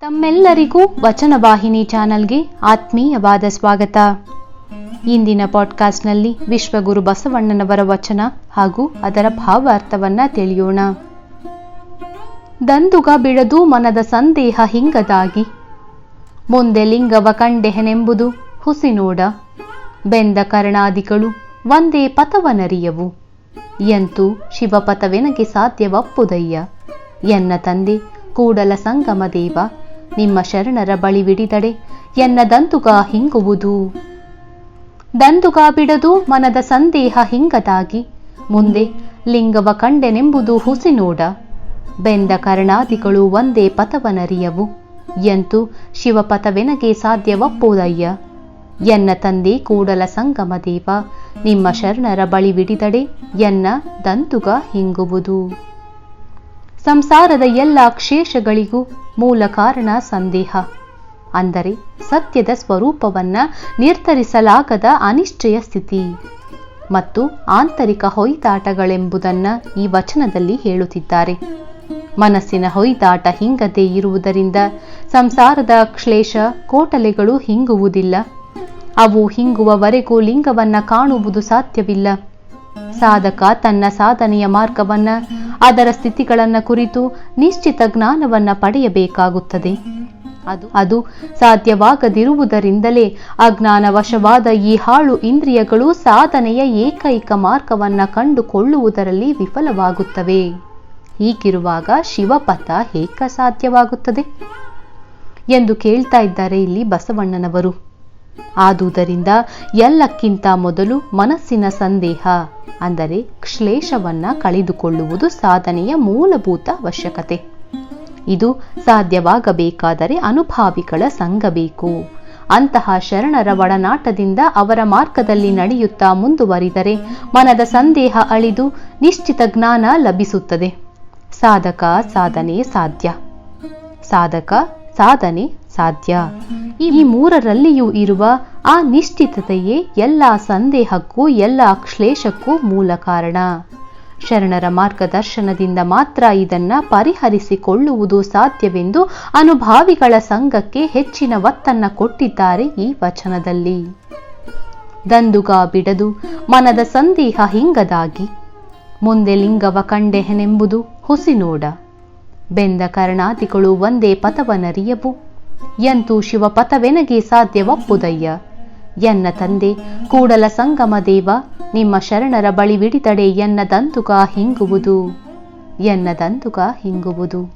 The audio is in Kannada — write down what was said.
ತಮ್ಮೆಲ್ಲರಿಗೂ ವಚನವಾಹಿನಿ ಚಾನಲ್ಗೆ ಆತ್ಮೀಯವಾದ ಸ್ವಾಗತ. ಇಂದಿನ ಪಾಡ್ಕಾಸ್ಟ್ನಲ್ಲಿ ವಿಶ್ವಗುರು ಬಸವಣ್ಣನವರ ವಚನ ಹಾಗೂ ಅದರ ಭಾವಾರ್ಥವನ್ನ ತಿಳಿಯೋಣ. ದಂದುಗ ಬಿಡದು ಮನದ ಸಂದೇಹ ಹಿಂಗದಾಗಿ. ಮುಂದೆ ಲಿಂಗವ ಕಂಡೆಹನೆಂಬುದು ಹುಸಿನೋಡ. ಬೆಂದ ಕರ್ಣಾದಿಗಳು ಒಂದೇ ಪಥವನರಿಯವು. ಎಂತೂ ಶಿವಪಥವೆನಗೆ ಸಾಧ್ಯವಪ್ಪುದಯ್ಯ. ಎನ್ನ ತಂದೆ ಕೂಡಲ ಸಂಗಮ ದೇವ. ನಿಮ್ಮ ಶರಣರ ಬಳಿ ವಿಡಿದಡೆ, ಎನ್ನ ದಂತುಗ ಹಿಂಗುವುದು. ದಂತುಗ ಬಿಡದು ಮನದ ಸಂದೇಹ ಹಿಂಗದಾಗಿ, ಮುಂದೆ ಲಿಂಗವ ಕಂಡೆನೆಂಬುದು ಹುಸಿನೋಡ ಬೆಂದ ಕರ್ಣಾದಿಗಳು ಒಂದೇ ಪಥವನರಿಯವು. ಎಂತೂ ಶಿವಪಥವೆನಗೆ ಸಾಧ್ಯವಪ್ಪೋದಯ್ಯ. ಎನ್ನ ತಂದೆ ಕೂಡಲ ಸಂಗಮ ದೇವ, ನಿಮ್ಮ ಶರಣರ ಬಳಿ ವಿಡಿದಡೆ, ಎನ್ನ ದಂತುಗ ಹಿಂಗುವುದು. ಸಂಸಾರದ ಎಲ್ಲ ಕ್ಷೇಷಗಳಿಗೂ ಮೂಲ ಕಾರಣ ಸಂದೇಹ. ಅಂದರೆ ಸತ್ಯದ ಸ್ವರೂಪವನ್ನ ನಿರ್ಧರಿಸಲಾಗದ ಅನಿಶ್ಚಯ ಸ್ಥಿತಿ. ಮತ್ತು ಆಂತರಿಕ ಹೊಯ್ದಾಟಗಳೆಂಬುದನ್ನು ಈ ವಚನದಲ್ಲಿ ಹೇಳುತ್ತಿದ್ದಾರೆ. ಮನಸ್ಸಿನ ಹೊಯ್ದಾಟ ಹಿಂಗದೆ ಇರುವುದರಿಂದ ಸಂಸಾರದ ಕ್ಲೇಶ ಕೋಟಲೆಗಳು ಹಿಂಗುವುದಿಲ್ಲ. ಅವು ಹಿಂಗುವವರೆಗೂ ಲಿಂಗವನ್ನ ಕಾಣುವುದು ಸಾಧ್ಯವಿಲ್ಲ. ಸಾಧಕ ತನ್ನ ಸಾಧನೆಯ ಮಾರ್ಗವನ್ನ ಅದರ ಸ್ಥಿತಿಗಳನ್ನು ಕುರಿತು ನಿಶ್ಚಿತ ಜ್ಞಾನವನ್ನು ಪಡೆಯಬೇಕಾಗುತ್ತದೆ. ಅದು ಅದು ಸಾಧ್ಯವಾಗದಿರುವುದರಿಂದಲೇ ಅಜ್ಞಾನವಶವಾದ ಈ ಹಾಳು ಇಂದ್ರಿಯಗಳು ಸಾಧನೆಯ ಏಕೈಕ ಮಾರ್ಗವನ್ನು ಕಂಡುಕೊಳ್ಳುವುದರಲ್ಲಿ ವಿಫಲವಾಗುತ್ತವೆ. ಹೀಗಿರುವಾಗ ಶಿವಪಥ ಏಕ ಸಾಧ್ಯವಾಗುತ್ತದೆ? ಎಂದು ಕೇಳ್ತಾ ಇದ್ದಾರೆ ಇಲ್ಲಿ ಬಸವಣ್ಣನವರು. ಆದುದರಿಂದ ಎಲ್ಲಕ್ಕಿಂತ ಮೊದಲು ಮನಸ್ಸಿನ ಸಂದೇಹ, ಅಂದರೆ ಶ್ಲೇಷವನ್ನ ಕಳೆದುಕೊಳ್ಳುವುದು ಸಾಧನೆಯ ಮೂಲಭೂತ ಅವಶ್ಯಕತೆ. ಇದು ಸಾಧ್ಯವಾಗಬೇಕಾದರೆ ಅನುಭಾವಿಗಳ ಸಂಘ ಬೇಕು. ಅಂತಹ ಶರಣರ ಒಡನಾಟದಿಂದ ಅವರ ಮಾರ್ಗದಲ್ಲಿ ನಡೆಯುತ್ತಾ ಮುಂದುವರಿದರೆ ಮನದ ಸಂದೇಹ ಅಳಿದು ನಿಶ್ಚಿತ ಜ್ಞಾನ ಲಭಿಸುತ್ತದೆ. ಸಾಧಕ ಸಾಧನೆ ಸಾಧ್ಯ. ಸಾಧಕ ಸಾಧನೆ ಸಾಧ್ಯ. ಈ ಮೂರರಲ್ಲಿಯೂ ಇರುವ ಆ ನಿಶ್ಚಿತತೆಯೇ ಎಲ್ಲ ಸಂದೇಹಕ್ಕೂ, ಎಲ್ಲ ಕ್ಲೇಶಕ್ಕೂ ಮೂಲ ಕಾರಣ. ಶರಣರ ಮಾರ್ಗದರ್ಶನದಿಂದ ಮಾತ್ರ ಇದನ್ನ ಪರಿಹರಿಸಿಕೊಳ್ಳುವುದು ಸಾಧ್ಯವೆಂದು ಅನುಭಾವಿಗಳ ಸಂಘಕ್ಕೆ ಹೆಚ್ಚಿನ ಒತ್ತನ್ನ ಕೊಟ್ಟಿದ್ದಾರೆ ಈ ವಚನದಲ್ಲಿ. ದಂದುಗ ಬಿಡದು, ಮನದ ಸಂದೇಹ ಹಿಂಗದಾಗಿ. ಮುಂದೆ ಲಿಂಗವ ಕಂಡೆಹೆನೆಂಬುದು ಹುಸಿನೋಡ. ಬೆಂದ ಕರ್ಣಾದಿಗಳು ಒಂದೇ ಪಥವನರಿಯವು. ಎಂತೂ ಶಿವಪಥವೆನಗೆ ಸಾಧ್ಯವಪ್ಪುದಯ್ಯ. ಎನ್ನ ತಂದೆ, ಕೂಡಲ ಸಂಗಮ ದೇವ, ನಿಮ್ಮ ಶರಣರ ಬಳಿ ಬಿಡಿದಡೆ ಎನ್ನ ದಂತುಗ ಹಿಂಗುವುದು. ಎನ್ನ ದಂತುಗ ಹಿಂಗುವುದು.